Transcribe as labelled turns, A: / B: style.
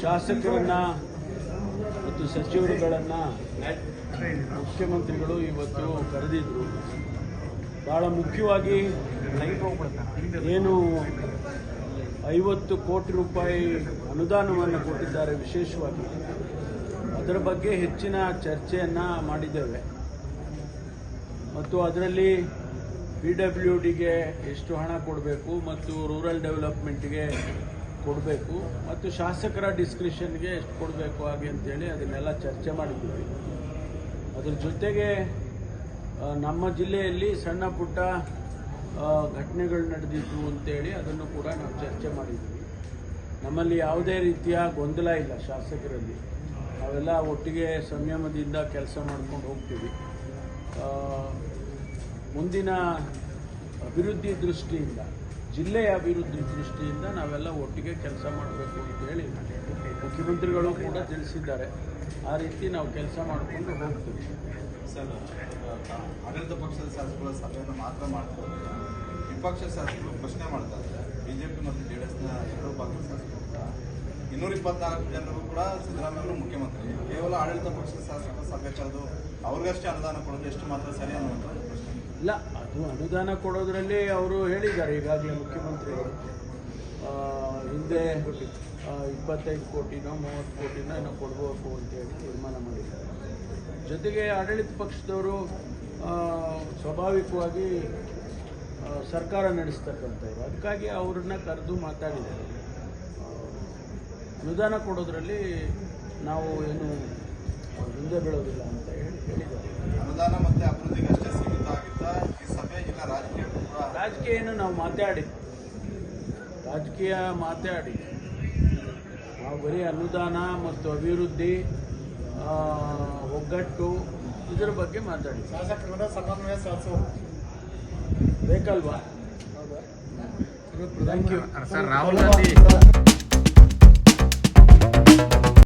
A: ಶಾಸಕರನ್ನ ಮತ್ತು ಸಚಿವರುಗಳನ್ನ ಮುಖ್ಯಮಂತ್ರಿಗಳು ಇವತ್ತು ಕರೆದಿದ್ರು. ಬಹಳ ಮುಖ್ಯವಾಗಿ ಏನು ಐವತ್ತು ಕೋಟಿ ರೂಪಾಯಿ ಅನುದಾನವನ್ನು ಕೊಟ್ಟಿದ್ದಾರೆ ವಿಶೇಷವಾಗಿ. ಅದರ ಬಗ್ಗೆ ಹೆಚ್ಚಿನ ಚರ್ಚೆಯನ್ನು ಮಾಡಿದ್ದೇವೆ. ಮತ್ತು ಅದರಲ್ಲಿ ಪಿ ಡಬ್ಲ್ಯೂ ಡಿಗೆ ಎಷ್ಟು ಹಣ ಕೊಡಬೇಕು ಮತ್ತು ರೂರಲ್ ಡೆವಲಪ್ಮೆಂಟ್ಗೆ ಕೊಡಬೇಕು. ಮತ್ತು ಶಾಸಕರ ಡಿಸ್ಕ್ರಿಷನ್ಗೆ ಎಷ್ಟು ಕೊಡಬೇಕು ಹಾಗೆ ಅಂತೇಳಿ ಅದನ್ನೆಲ್ಲ ಚರ್ಚೆ ಮಾಡಿದ್ದೀವಿ ಅದ್ರ ಜೊತೆಗೆ ನಮ್ಮ ಜಿಲ್ಲೆಯಲ್ಲಿ ಸಣ್ಣ ಪುಟ್ಟ ಘಟನೆಗಳು ನಡೆದಿತ್ತು ಅಂತೇಳಿ ಅದನ್ನು ಕೂಡ ನಾವು ಚರ್ಚೆ ಮಾಡಿದ್ವಿ. ನಮ್ಮಲ್ಲಿ ಯಾವುದೇ ರೀತಿಯ ಗೊಂದಲ ಇಲ್ಲ ಶಾಸಕರಲ್ಲಿ. ನಾವೆಲ್ಲ ಒಟ್ಟಿಗೆ ಸಂಯಮದಿಂದ ಕೆಲಸ ಮಾಡ್ಕೊಂಡು ಹೋಗ್ತೀವಿ. ಮುಂದಿನ ಅಭಿವೃದ್ಧಿ ದೃಷ್ಟಿಯಿಂದ ಜಿಲ್ಲೆಯ ಅಭಿವೃದ್ಧಿ ದೃಷ್ಟಿಯಿಂದ ನಾವೆಲ್ಲ ಒಟ್ಟಿಗೆ ಕೆಲಸ ಮಾಡಬೇಕು ಅಂತೇಳಿ ಮುಖ್ಯಮಂತ್ರಿಗಳು ಕೂಡ ತಿಳಿಸಿದ್ದಾರೆ. ಆ ರೀತಿ ನಾವು ಕೆಲಸ ಮಾಡಿಕೊಂಡು ಹೋಗ್ತೀವಿ.
B: ಸರ್ ಆಡಳಿತ ಪಕ್ಷದ ಶಾಸಕರ ಸಭೆಯನ್ನು ಮಾತ್ರ ಮಾಡ್ತಾರೆ ವಿಪಕ್ಷ ಶಾಸಕರು ಪ್ರಶ್ನೆ ಮಾಡ್ತಾ ಇದ್ದಾರೆ. ಬಿಜೆಪಿ ಮತ್ತು ಜೆ ಡಿ ಎಸ್ನ ಎರಡೂ ಭಾಗದ ಶಾಸಕರು ಕೂಡ. ಇನ್ನೂರ ಇಪ್ಪತ್ನಾಲ್ಕು ಜನರು ಕೂಡ ಸಿದ್ದರಾಮಯ್ಯ ಮುಖ್ಯಮಂತ್ರಿ. ಕೇವಲ ಆಡಳಿತ ಪಕ್ಷದ ಶಾಸಕರ ಸಭೆ ಕರೆದು ಅವ್ರಿಗಷ್ಟೇ ಅನುದಾನ ಕೊಡೋದು ಎಷ್ಟು ಮಾತ್ರ ಸರಿ ಅನ್ನುವಂಥದ್ದು ಪ್ರಶ್ನೆ.
A: ಇಲ್ಲ, ಅದು ಅನುದಾನ ಕೊಡೋದ್ರಲ್ಲಿ ಅವರು ಹೇಳಿದ್ದಾರೆ, ಈಗಾಗಲೇ ಮುಖ್ಯಮಂತ್ರಿಗಳು ಹಿಂದೆ ಇಪ್ಪತ್ತೈದು ಕೋಟಿನೋ, ಮೂವತ್ತು ಕೋಟಿನೋ ಏನೋ ಕೊಡಬೇಕು ಅಂತೇಳಿ ತೀರ್ಮಾನ ಮಾಡಿದ್ದಾರೆ. ಜೊತೆಗೆ ಆಡಳಿತ ಪಕ್ಷದವರು ಸ್ವಾಭಾವಿಕವಾಗಿ ಸರ್ಕಾರ ನಡೆಸ್ತಕ್ಕಂಥವ್ರು ಅದಕ್ಕಾಗಿ ಅವ್ರನ್ನ ಕರೆದು ಮಾತಾಡಿದ್ದಾರೆ. ಅನುದಾನ ಕೊಡೋದ್ರಲ್ಲಿ ನಾವು ಏನು ಹಿಂದೆ ಬೀಳೋದಿಲ್ಲ ಅಂತ ಹೇಳಿ ರಾಜಕೀಯನ್ನು ನಾವು ಮಾತಾಡಿ. ರಾಜಕೀಯ ಮಾತಾಡಿ. ನಾವು ಬರೀ ಅನುದಾನ ಮತ್ತು ಅಭಿವೃದ್ಧಿ ಒಗ್ಗಟ್ಟು ಇದರ ಬಗ್ಗೆ ಮಾತಾಡಿ.
C: ಶಾಸಕರಿಂದ ಸಮನ್ವಯ ಸಾಧಿಸುವ
A: ಬೇಕಲ್ವಾ? Thank you
D: sir Rahul Gandhi